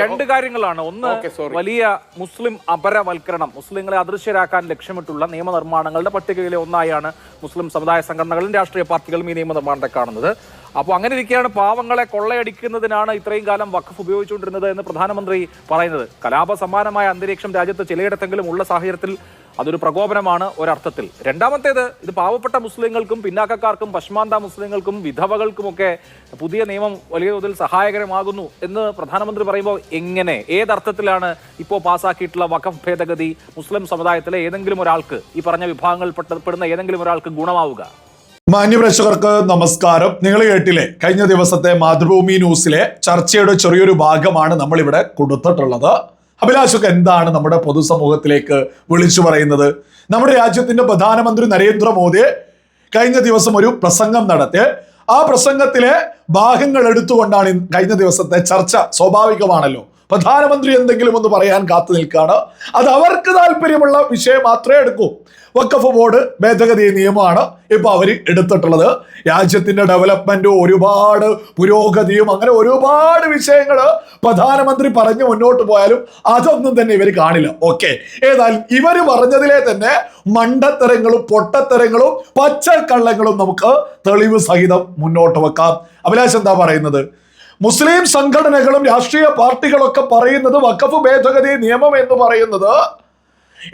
രണ്ട് കാര്യങ്ങളാണ്. ഒന്ന് വലിയ മുസ്ലിം അപരവൽക്കരണം. മുസ്ലിങ്ങളെ അദൃശ്യരാക്കാൻ ലക്ഷ്യമിട്ടുള്ള നിയമനിർമ്മാണങ്ങളുടെ പട്ടികയിലെ ഒന്നായാണ് മുസ്ലിം സമുദായ സംഘടനകളും രാഷ്ട്രീയ പാർട്ടികളും ഈ നിയമനിർമ്മാണത്തെ കാണുന്നത്. അപ്പോൾ അങ്ങനെ ഇരിക്കുകയാണ് പാവങ്ങളെ കൊള്ളയടിക്കുന്നതിനാണ് ഇത്രയും കാലം വഖഫ് ഉപയോഗിച്ചുകൊണ്ടിരുന്നത് എന്ന് പ്രധാനമന്ത്രി പറയുന്നത്. കലാപ സമാനമായ അന്തരീക്ഷം രാജ്യത്ത് ചിലയിടത്തെങ്കിലും ഉള്ള സാഹചര്യത്തിൽ അതൊരു പ്രകോപനമാണ് ഒരർത്ഥത്തിൽ. രണ്ടാമത്തേത് ഇത് പാവപ്പെട്ട മുസ്ലിങ്ങൾക്കും പിന്നാക്കക്കാർക്കും പശ്മാന്ത മുസ്ലിങ്ങൾക്കും വിധവകൾക്കുമൊക്കെ പുതിയ നിയമം വലിയ തോതിൽ സഹായകരമാകുന്നു എന്ന് പ്രധാനമന്ത്രി പറയുമ്പോൾ എങ്ങനെ ഏതർത്ഥത്തിലാണ് ഇപ്പോൾ പാസാക്കിയിട്ടുള്ള വഖഫ് ഭേദഗതി മുസ്ലിം സമുദായത്തിലെ ഏതെങ്കിലും ഒരാൾക്ക് ഈ പറഞ്ഞ വിഭാഗങ്ങളിൽ പെട്ട- പെടുന്ന ഏതെങ്കിലും ഒരാൾക്ക് ഗുണമാവുക? മാന്യപ്രേക്ഷകർക്ക് നമസ്കാരം. നിങ്ങൾ കേട്ടില്ലേ? കഴിഞ്ഞ ദിവസത്തെ മാതൃഭൂമി ന്യൂസിലെ ചർച്ചയുടെ ചെറിയൊരു ഭാഗമാണ് നമ്മളിവിടെ കൊടുത്തിട്ടുള്ളത്. അഭിലാഷൊക്കെ എന്താണ് നമ്മുടെ പൊതുസമൂഹത്തിലേക്ക് വിളിച്ചു പറയുന്നത്? നമ്മുടെ രാജ്യത്തിന്റെ പ്രധാനമന്ത്രി നരേന്ദ്രമോദി കഴിഞ്ഞ ദിവസം ഒരു പ്രസംഗം നടത്തി. ആ പ്രസംഗത്തിലെ ഭാഗങ്ങൾ എടുത്തുകൊണ്ടാണ് കഴിഞ്ഞ ദിവസത്തെ ചർച്ച സ്വാഭാവികമാണല്ലോ. പ്രധാനമന്ത്രി എന്തെങ്കിലും ഒന്ന് പറയാൻ കാത്തു നിൽക്കുകയാണ്. അത് അവർക്ക് താല്പര്യമുള്ള വിഷയം മാത്രമേ എടുക്കൂ. വക്കഫ് ബോർഡ് ഭേദഗതി നിയമമാണ് ഇപ്പൊ അവർ എടുത്തിട്ടുള്ളത്. രാജ്യത്തിന്റെ ഡെവലപ്മെന്റും ഒരുപാട് പുരോഗതിയും അങ്ങനെ ഒരുപാട് വിഷയങ്ങൾ പ്രധാനമന്ത്രി പറഞ്ഞ് മുന്നോട്ട് പോയാലും അതൊന്നും തന്നെ ഇവർ കാണില്ല. ഓക്കെ ഏതായാലും ഇവർ പറഞ്ഞതിലെ തന്നെ മണ്ടത്തരങ്ങളും പൊട്ടത്തരങ്ങളും പച്ചക്കള്ളങ്ങളും നമുക്ക് തെളിവ് സഹിതം മുന്നോട്ട് വെക്കാം. അഭിലാഷ് എന്താ പറയുന്നത്? മുസ്ലിം സംഘടനകളും രാഷ്ട്രീയ പാർട്ടികളൊക്കെ പറയുന്നത് വഖഫ് ഭേദഗതി നിയമം എന്ന് പറയുന്നത്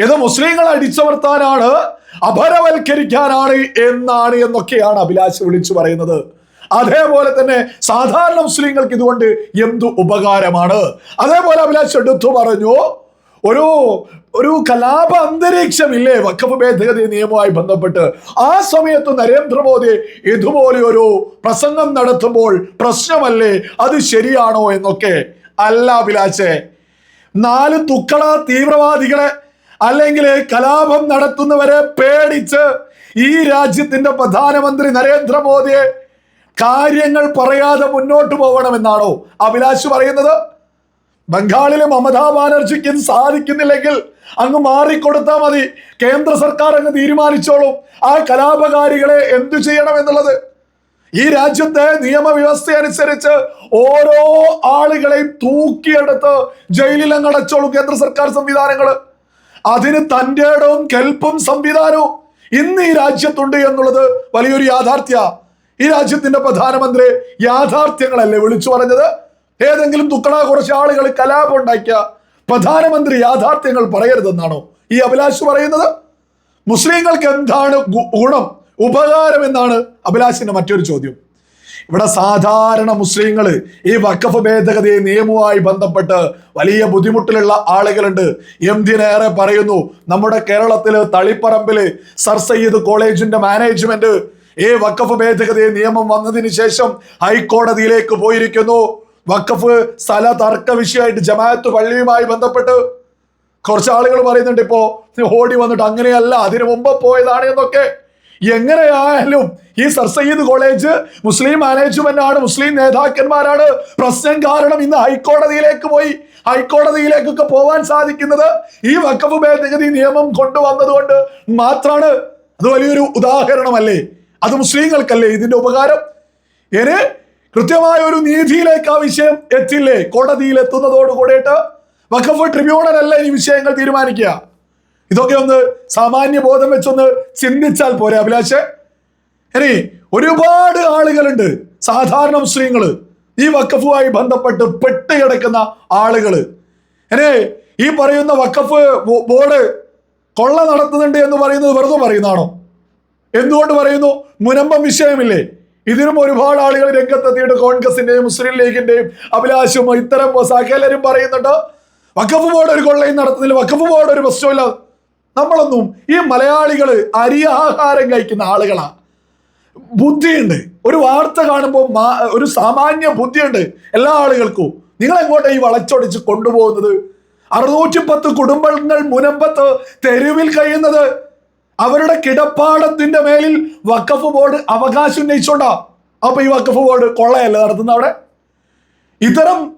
ഇത് മുസ്ലിങ്ങളെ അടിച്ചമർത്താനാണ് അപരവൽക്കരിക്കാനാണ് എന്നാണ് എന്നൊക്കെയാണ് അഭിലാഷ് വിളിച്ചു പറയുന്നത്. അതേപോലെ തന്നെ സാധാരണ മുസ്ലിങ്ങൾക്ക് ഇതുകൊണ്ട് എന്തു ഉപകാരമാണ്? അതേപോലെ അഭിലാഷ് എടുത്തു പറഞ്ഞു ഒരു ഒരു കലാപ അന്തരീക്ഷമില്ലേ വഖഫ് ഭേദഗതി നിയമവുമായി ബന്ധപ്പെട്ട്. ആ സമയത്ത് നരേന്ദ്രമോദി ഇതുപോലെ ഒരു പ്രസംഗം നടത്തുമ്പോൾ പ്രശ്നമല്ലേ? അത് ശരിയാണോ എന്നൊക്കെ. അല്ല അഭിലാഷെ നാല് തുക്കള തീവ്രവാദികളെ അല്ലെങ്കിൽ കലാപം നടത്തുന്നവരെ പേടിച്ച് ഈ രാജ്യത്തിന്റെ പ്രധാനമന്ത്രി നരേന്ദ്രമോദിയെ കാര്യങ്ങൾ പറയാതെ മുന്നോട്ട് പോകണമെന്നാണോ അഭിലാഷ് പറയുന്നത്? ബംഗാളിലെ മമതാ ബാനർജിക്ക് ഇത് സാധിക്കുന്നില്ലെങ്കിൽ അങ്ങ് മാറിക്കൊടുത്താൽ മതി. കേന്ദ്ര സർക്കാർ അങ്ങ് തീരുമാനിച്ചോളും. ആ കലാപകാരികളെ എന്തു ചെയ്യണം എന്നുള്ളത്? ഈ രാജ്യത്തെ നിയമവ്യവസ്ഥ അനുസരിച്ച് ഓരോ ആളുകളെയും തൂക്കിയെടുത്ത് ജയിലിൽ അങ്ങ് അടച്ചോളും കേന്ദ്ര സർക്കാർ സംവിധാനങ്ങൾ അതിന് തന്റെ ഇടവും കെൽപ്പും സംവിധാനവും ഇന്ന് ഈ രാജ്യത്തുണ്ട് എന്നുള്ളത് വലിയൊരു യാഥാർത്ഥ്യ. ഈ രാജ്യത്തിന്റെ പ്രധാനമന്ത്രി യാഥാർത്ഥ്യങ്ങളല്ലേ വിളിച്ചു പറഞ്ഞത്? ഏതെങ്കിലും ദുക്കള കുറച്ച് ആളുകൾ കലാപം ഉണ്ടാക്കിയ പ്രധാനമന്ത്രി യാഥാർത്ഥ്യങ്ങൾ പറയരുതെന്നാണോ ഈ അഭിലാഷ് പറയുന്നത്? മുസ്ലിങ്ങൾക്ക് എന്താണ് ഗുണം ഉപകാരം എന്നാണ് അഭിലാഷിന്റെ മറ്റൊരു ചോദ്യം. ഇവിടെ സാധാരണ മുസ്ലിങ്ങൾ ഈ വക്കഫ് ഭേദഗതി നിയമവുമായി ബന്ധപ്പെട്ട് വലിയ ബുദ്ധിമുട്ടിലുള്ള ആളുകളുണ്ട്. എന്തിനേറെ പറയുന്നു? നമ്മുടെ കേരളത്തിൽ തളിപ്പറമ്പിൽ സർ സയ്യിദ് കോളേജിന്റെ മാനേജ്മെന്റ് ഈ വക്കഫ് ഭേദഗതി നിയമം വന്നതിന് ശേഷം ഹൈക്കോടതിയിലേക്ക് പോയിരിക്കുന്നു. വഖഫ് സ്ഥല തർക്ക വിഷയമായിട്ട് ജമാഅത്ത് പള്ളിയുമായി ബന്ധപ്പെട്ട് കുറച്ച് ആളുകൾ പറയുന്നുണ്ട് ഇപ്പോ ഓടി വന്നിട്ട് അങ്ങനെയല്ല അതിനു മുമ്പ് പോയതാണ് എന്നൊക്കെ. എങ്ങനെയായാലും ഈ സർ സയ്യിദ് കോളേജ് മുസ്ലിം മാനേജ്മെന്റ് ആണ് മുസ്ലിം നേതാക്കന്മാരാണ്. പ്രശ്നം കാരണം ഇന്ന് ഹൈക്കോടതിയിലേക്ക് പോയി. ഹൈക്കോടതിയിലേക്കൊക്കെ പോവാൻ സാധിക്കുന്നത് ഈ വക്കഫ് ഭേദഗതി നിയമം കൊണ്ടുവന്നതുകൊണ്ട് മാത്രമാണ് അത് വലിയൊരു ഉദാഹരണമല്ലേ? അത് മുസ്ലിങ്ങൾക്കല്ലേ ഇതിന്റെ ഉപകാരം? ഇനി കൃത്യമായ ഒരു നീതിയിലേക്ക് ആ വിഷയം എത്തില്ലേ? കോടതിയിൽ എത്തുന്നതോട് കൂടിയിട്ട് വഖഫ് ട്രിബ്യൂണൽ അല്ല ഈ വിഷയങ്ങൾ തീരുമാനിക്കുക. ഇതൊക്കെ ഒന്ന് സാമാന്യ ബോധം വെച്ചൊന്ന് ചിന്തിച്ചാൽ പോരെ അഭിലാഷ്. ഇനി ഒരുപാട് ആളുകളുണ്ട് സാധാരണ മുസ്ലിങ്ങൾ ഈ വക്കഫുമായി ബന്ധപ്പെട്ട് പെട്ട് കിടക്കുന്ന ആളുകൾ. ഇനി ഈ പറയുന്ന വക്കഫ് ബോർഡ് കൊള്ള നടത്തുന്നുണ്ട് എന്ന് പറയുന്നത് വെറുതെ പറയുന്നതാണോ? എന്തുകൊണ്ട് പറയുന്നു? മുനമ്പം വിഷയമില്ലേ? ഇതിനും ഒരുപാട് ആളുകൾ രംഗത്തെത്തിയിട്ട് കോൺഗ്രസിന്റെയും മുസ്ലിം ലീഗിന്റെയും അഭിലാഷും ഇത്തരം സകലരും പറയുന്നുണ്ട് വഖഫ് ബോർഡ് ഒരു കൊള്ളയും നടത്തുന്നില്ല വഖഫ് ബോർഡ് ഒരു പ്രശ്നമില്ല നമ്മളൊന്നും ഈ മലയാളികൾ അരിയാഹാരം കഴിക്കുന്ന ആളുകളാ. ബുദ്ധിയുണ്ട്. ഒരു വാർത്ത കാണുമ്പോൾ ഒരു സാമാന്യ ബുദ്ധിയുണ്ട് എല്ലാ ആളുകൾക്കും. നിങ്ങൾ എങ്ങോട്ട് ഈ വളച്ചൊടിച്ച് കൊണ്ടുപോകുന്നത്? അറുന്നൂറ്റി പത്ത് കുടുംബങ്ങൾ മുനമ്പത്ത് തെരുവിൽ കഴിയുന്നത് അവരുടെ കിടപ്പാടത്തിന്റെ മേലിൽ വക്കഫ് ബോർഡ് അവകാശം ഉന്നയിച്ചോണ്ടാ. അപ്പൊ ഈ വക്കഫ് ബോർഡ് കൊള്ളയല്ല നടത്തുന്ന അവിടെ? ഇത്തരം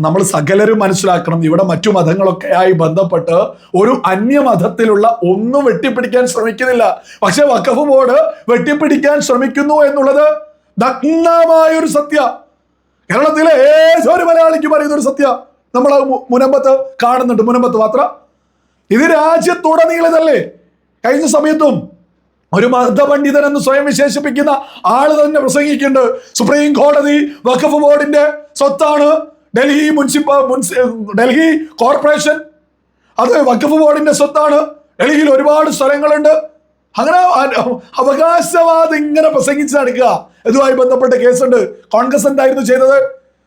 നമ്മൾ സകലരും മനസ്സിലാക്കണം. ഇവിടെ മറ്റു മതങ്ങളൊക്കെ ആയി ബന്ധപ്പെട്ട് ഒരു അന്യമതത്തിലുള്ള ഒന്നും വെട്ടിപ്പിടിക്കാൻ ശ്രമിക്കുന്നില്ല. പക്ഷെ വക്കഫ് ബോർഡ് വെട്ടിപ്പിടിക്കാൻ ശ്രമിക്കുന്നു എന്നുള്ളത് നഗ്നമായ ഒരു സത്യ. കേരളത്തിലെ ഏതൊരു മലയാളിക്കും പറയുന്ന ഒരു സത്യ നമ്മൾ മുനമ്പത്ത് കാണുന്നുണ്ട്. മുനമ്പത്ത് മാത്രം. ഇത് രാജ്യത്തുടനീളതല്ലേ? കഴിഞ്ഞ സമയത്തും ഒരു മതപണ്ഡിതൻ എന്ന് സ്വയം വിശേഷിപ്പിക്കുന്ന ആൾ തന്നെ പ്രസംഗിക്കുന്നുണ്ട്. സുപ്രീം കോടതി വഖഫ് ബോർഡിന്റെ സ്വത്താണ് ഡൽഹി മുനിസിപ്പ ഡൽഹി കോർപ്പറേഷൻ. അത് വഖഫ് ബോർഡിന്റെ സ്വത്താണ്. ഡൽഹിയിൽ ഒരുപാട് സ്ഥലങ്ങളുണ്ട്. അങ്ങനെ അവകാശവാദം ഇങ്ങനെ പ്രസംഗിച്ച് നടക്കുക. ഇതുമായി ബന്ധപ്പെട്ട കേസുണ്ട്. കോൺഗ്രസ് എന്തായിരുന്നു ചെയ്തത്?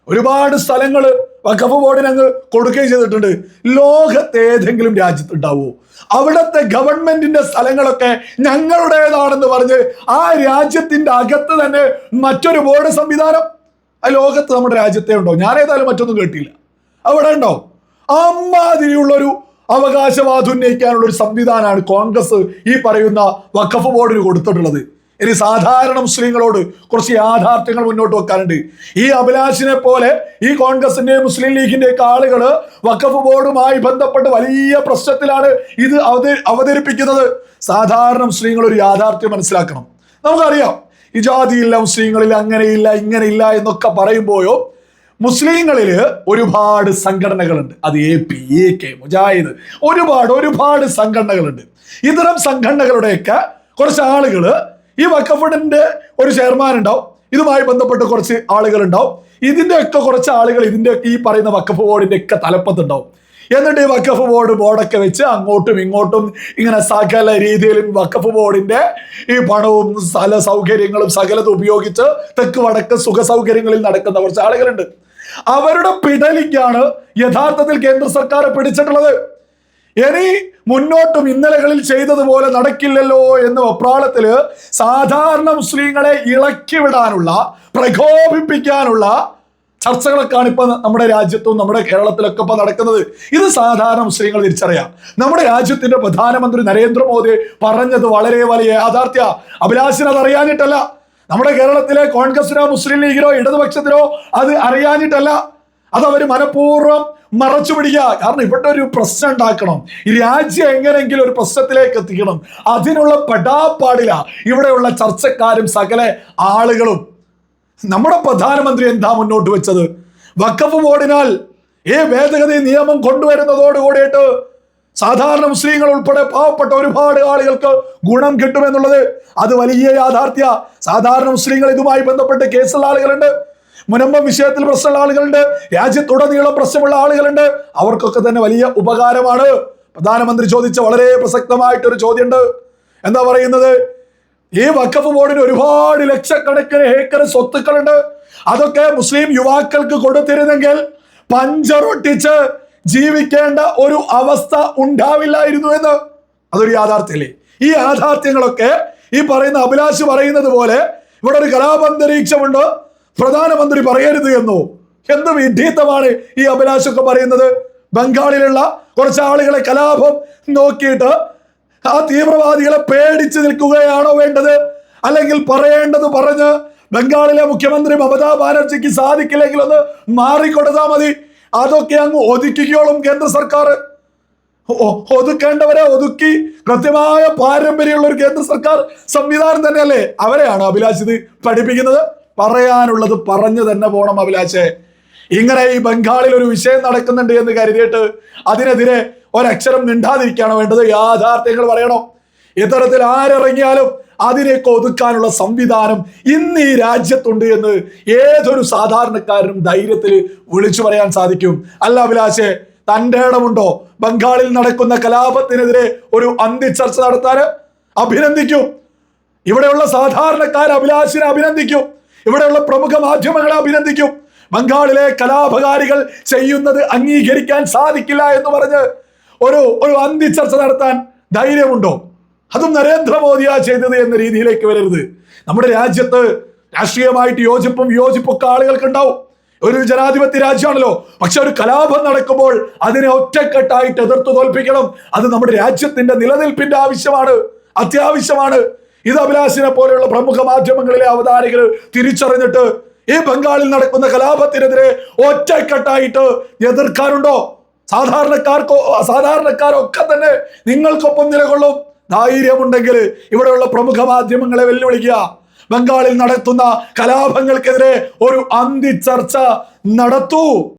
ഒരുപാട് സ്ഥലങ്ങൾ വഖഫ് ബോർഡിന് അങ്ങ് കൊടുക്കുകയും ചെയ്തിട്ടുണ്ട്. ലോകത്ത് ഏതെങ്കിലും രാജ്യത്തുണ്ടാവോ? അവിടുത്തെ ഗവൺമെന്റിന്റെ സ്ഥലങ്ങളൊക്കെ ഞങ്ങളുടേതാണെന്ന് പറഞ്ഞ് ആ രാജ്യത്തിന്റെ അകത്ത് തന്നെ മറ്റൊരു ബോർഡ് സംവിധാനം? ആ ലോകത്ത് നമ്മുടെ രാജ്യത്തെ ഉണ്ടോ? ഞാൻ ഏതായാലും മറ്റൊന്നും കേട്ടില്ല. അവിടെ ഉണ്ടോ? അമ്മാതിരിയുള്ളൊരു അവകാശവാദം ഉന്നയിക്കാനുള്ള ഒരു സംവിധാനമാണ് കോൺഗ്രസ് ഈ പറയുന്ന വഖഫ് ബോർഡിന് കൊടുത്തിട്ടുള്ളത്. ഇനി സാധാരണ മുസ്ലിങ്ങളോട് കുറച്ച് യാഥാർത്ഥ്യങ്ങൾ മുന്നോട്ട് വെക്കാനുണ്ട്. ഈ അഭിലാഷിനെ പോലെ ഈ കോൺഗ്രസിന്റെ മുസ്ലിം ലീഗിന്റെ ഒക്കെ ആളുകൾ വഖഫ് ബോർഡുമായി ബന്ധപ്പെട്ട് വലിയ പ്രശ്നത്തിലാണ് ഇത് അവതരിപ്പിക്കുന്നത്. സാധാരണ മുസ്ലിങ്ങൾ ഒരു യാഥാർത്ഥ്യം മനസ്സിലാക്കണം. നമുക്കറിയാം ഈ ജാതിയില്ല മുസ്ലിങ്ങളിൽ അങ്ങനെയില്ല ഇങ്ങനെയില്ല എന്നൊക്കെ പറയുമ്പോഴോ മുസ്ലിങ്ങളിൽ ഒരുപാട് സംഘടനകളുണ്ട്. അത് A P A K Mujahid ഒരുപാട് ഒരുപാട് സംഘടനകളുണ്ട്. ഇത്തരം സംഘടനകളുടെയൊക്കെ കുറച്ച് ആളുകൾ ഈ വക്കഫിന്റെ ഒരു ചെയർമാൻ ഉണ്ടാവും. ഇതുമായി ബന്ധപ്പെട്ട് കുറച്ച് ആളുകൾ ഉണ്ടാവും ഇതിന്റെ ഒക്കെ കുറച്ച് ആളുകൾ ഇതിന്റെ ഈ പറയുന്ന വക്കഫ് ബോർഡിന്റെ ഒക്കെ തലപ്പത്തുണ്ടാവും. എന്നിട്ട് ഈ വക്കഫ് ബോർഡ് ബോർഡൊക്കെ വെച്ച് അങ്ങോട്ടും ഇങ്ങോട്ടും ഇങ്ങനെ സകല രീതിയിലും വക്കഫ് ബോർഡിന്റെ ഈ പണവും സ്ഥല സൗകര്യങ്ങളും സകലതും ഉപയോഗിച്ച് തെക്ക് വടക്ക് സുഖ സൗകര്യങ്ങളിൽ നടക്കുന്ന കുറച്ച് ആളുകളുണ്ട്. അവരുടെ പിടലിക്കാണ് യഥാർത്ഥത്തിൽ കേന്ദ്ര സർക്കാർ പിടിച്ചിട്ടുള്ളത്. ഇനി മുന്നോട്ടും ഇന്നലകളിൽ ചെയ്തതുപോലെ നടക്കില്ലല്ലോ എന്ന വെപ്രാളത്തിൽ സാധാരണ മുസ്ലിങ്ങളെ ഇളക്കി വിടാനുള്ള പ്രകോപിപ്പിക്കാനുള്ള ചർച്ചകളൊക്കെയാണ് ഇപ്പൊ നമ്മുടെ രാജ്യത്തും നമ്മുടെ കേരളത്തിലൊക്കെ ഇപ്പൊ നടക്കുന്നത്. ഇത് സാധാരണ മുസ്ലിങ്ങൾ തിരിച്ചറിയാം. നമ്മുടെ രാജ്യത്തിന്റെ പ്രധാനമന്ത്രി നരേന്ദ്രമോദി പറഞ്ഞത് വളരെ വലിയ യാഥാർത്ഥ്യ. അഭിലാഷിന് അത് അറിയാനിട്ടല്ല നമ്മുടെ കേരളത്തിലെ കോൺഗ്രസിനോ മുസ്ലിം ലീഗിനോ ഇടതുപക്ഷത്തിനോ അത് അറിയാനിട്ടല്ല അത് അവർ മനഃപൂർവം മറച്ചു പിടിക്കുക. കാരണം ഇവിടെ ഒരു പ്രശ്നം ഉണ്ടാക്കണം. ഈ രാജ്യം എങ്ങനെയെങ്കിലും ഒരു പ്രശ്നത്തിലേക്ക് എത്തിക്കണം. അതിനുള്ള പെടാപ്പാടില്ല ഇവിടെയുള്ള ചർച്ചക്കാരും സകല ആളുകളും. നമ്മുടെ പ്രധാനമന്ത്രി എന്താ മുന്നോട്ട് വെച്ചത്? വക്കഫ് ബോർഡിനാൽ ഏ ഭേദഗതി നിയമം കൊണ്ടുവരുന്നതോടുകൂടിയിട്ട് സാധാരണ മുസ്ലിങ്ങൾ ഉൾപ്പെടെ പാവപ്പെട്ട ഒരുപാട് ആളുകൾക്ക് ഗുണം കിട്ടുമെന്നുള്ളത് അത് വലിയ യാഥാർത്ഥ്യ. സാധാരണ മുസ്ലിങ്ങൾ ഇതുമായി ബന്ധപ്പെട്ട് കേസുള്ള ആളുകളുണ്ട്. മുനമ്പം വിഷയത്തിൽ പ്രശ്നമുള്ള ആളുകളുണ്ട്. രാജ്യത്തുടനീളം പ്രശ്നമുള്ള ആളുകളുണ്ട്. അവർക്കൊക്കെ തന്നെ വലിയ ഉപകാരമാണ്. പ്രധാനമന്ത്രി ചോദിച്ച വളരെ പ്രസക്തമായിട്ടൊരു ചോദ്യമുണ്ട്. എന്താ പറയുന്നത്? ഈ വഖഫ് ബോർഡിന് ഒരുപാട് ലക്ഷക്കണക്കിന് ഏക്കർ സ്വത്തുക്കളുണ്ട്. അതൊക്കെ മുസ്ലിം യുവാക്കൾക്ക് കൊടുത്തിരുന്നെങ്കിൽ പഞ്ചറൊട്ടിച്ച് ജീവിക്കേണ്ട ഒരു അവസ്ഥ ഉണ്ടാവില്ലായിരുന്നു എന്ന്. അതൊരു യാഥാർത്ഥ്യല്ലേ ഈ യാഥാർത്ഥ്യങ്ങളൊക്കെ ഈ പറയുന്ന അഭിലാഷ് പറയുന്നത് പോലെ ഇവിടെ ഒരു കലാപന്തരീക്ഷമുണ്ട് പ്രധാനമന്ത്രി പറയരുത് എന്നോ. എന്ത് വിഡീത്തമാണ് ഈ അഭിലാഷൊക്കെ പറയുന്നത്. ബംഗാളിലുള്ള കുറച്ച് ആളുകളെ കലാപം നോക്കിയിട്ട് ആ തീവ്രവാദികളെ പേടിച്ചു നിൽക്കുകയാണോ വേണ്ടത്? അല്ലെങ്കിൽ പറയേണ്ടത് പറഞ്ഞ് ബംഗാളിലെ മുഖ്യമന്ത്രി മമതാ ബാനർജിക്ക് സാധിക്കില്ലെങ്കിൽ ഒന്ന് മാറിക്കൊടുത്താൽ മതി. അതൊക്കെ അങ്ങ് ഒതുക്കിക്കോളും കേന്ദ്ര സർക്കാർ. ഒതുക്കേണ്ടവരെ ഒതുക്കി കൃത്യമായ പാരമ്പര്യമുള്ള ഒരു കേന്ദ്ര സർക്കാർ സംവിധാനം തന്നെയല്ലേ? അവരെയാണ് അഭിലാഷിത് പഠിപ്പിക്കുന്നത്. പറയാനുള്ളത് പറഞ്ഞു തന്നെ പോണം അഭിലാഷേ. ഇങ്ങനെ ഈ ബംഗാളിൽ ഒരു വിഷയം നടക്കുന്നുണ്ട് എന്ന് കരുതിയിട്ട് അതിനെതിരെ ഒരക്ഷരം മിണ്ടാതിരിക്കുകയാണ് വേണ്ടത്. യാഥാർത്ഥ്യങ്ങൾ പറയണോ? ഇത്തരത്തിൽ ആരിറങ്ങിയാലും അതിനെയൊക്കെ ഒതുക്കാനുള്ള സംവിധാനം ഇന്ന് ഈ രാജ്യത്തുണ്ട് എന്ന് ഏതൊരു സാധാരണക്കാരനും ധൈര്യത്തിൽ വിളിച്ചു പറയാൻ സാധിക്കും. അല്ല അഭിലാഷേ തന്റെ ഇടമുണ്ടോ? ബംഗാളിൽ നടക്കുന്ന കലാപത്തിനെതിരെ ഒരു അന്തിച്ചർച്ച നടത്താൻ അഭിനന്ദിക്കും. ഇവിടെയുള്ള സാധാരണക്കാർ അഭിലാഷിനെ അഭിനന്ദിക്കും. ഇവിടെയുള്ള പ്രമുഖ മാധ്യമങ്ങളെ അഭിനന്ദിക്കും. ബംഗാളിലെ കലാപകാരികൾ ചെയ്യുന്നത് അംഗീകരിക്കാൻ സാധിക്കില്ല എന്ന് പറഞ്ഞ് ഒരു ഒരു അന്തി ചർച്ച നടത്താൻ ധൈര്യമുണ്ടോ? അതും നരേന്ദ്രമോദിയാ ചെയ്തത് എന്ന രീതിയിലേക്ക് വരരുത്. നമ്മുടെ രാജ്യത്ത് രാഷ്ട്രീയമായിട്ട് യോജിപ്പും യോജിപ്പൊക്കെ ആളുകൾക്ക് ഉണ്ടാവും ഒരു ജനാധിപത്യ രാജ്യമാണല്ലോ. പക്ഷെ ഒരു കലാപം നടക്കുമ്പോൾ അതിനെ ഒറ്റക്കെട്ടായിട്ട് എതിർത്ത് തോൽപ്പിക്കണം. അത് നമ്മുടെ രാജ്യത്തിന്റെ നിലനിൽപ്പിന്റെ ആവശ്യമാണ് അത്യാവശ്യമാണ്. ഇത് അഭിലാഷിനെ പോലെയുള്ള പ്രമുഖ മാധ്യമങ്ങളിലെ അവതാരകർ തിരിച്ചറിഞ്ഞിട്ട് ഈ ബംഗാളിൽ നടക്കുന്ന കലാപത്തിനെതിരെ ഒറ്റക്കെട്ടായിട്ട് എതിർക്കാറുണ്ടോ? സാധാരണക്കാർക്കോ സാധാരണക്കാരൊക്കെ തന്നെ നിങ്ങൾക്കൊപ്പം നിലകൊള്ളും. ധൈര്യമുണ്ടെങ്കിൽ ഇവിടെയുള്ള പ്രമുഖ മാധ്യമങ്ങളെ വെല്ലുവിളിക്കുക. ബംഗാളിൽ നടത്തുന്ന കലാപങ്ങൾക്കെതിരെ ഒരു അന്തിച്ചർച്ച നടത്തൂ.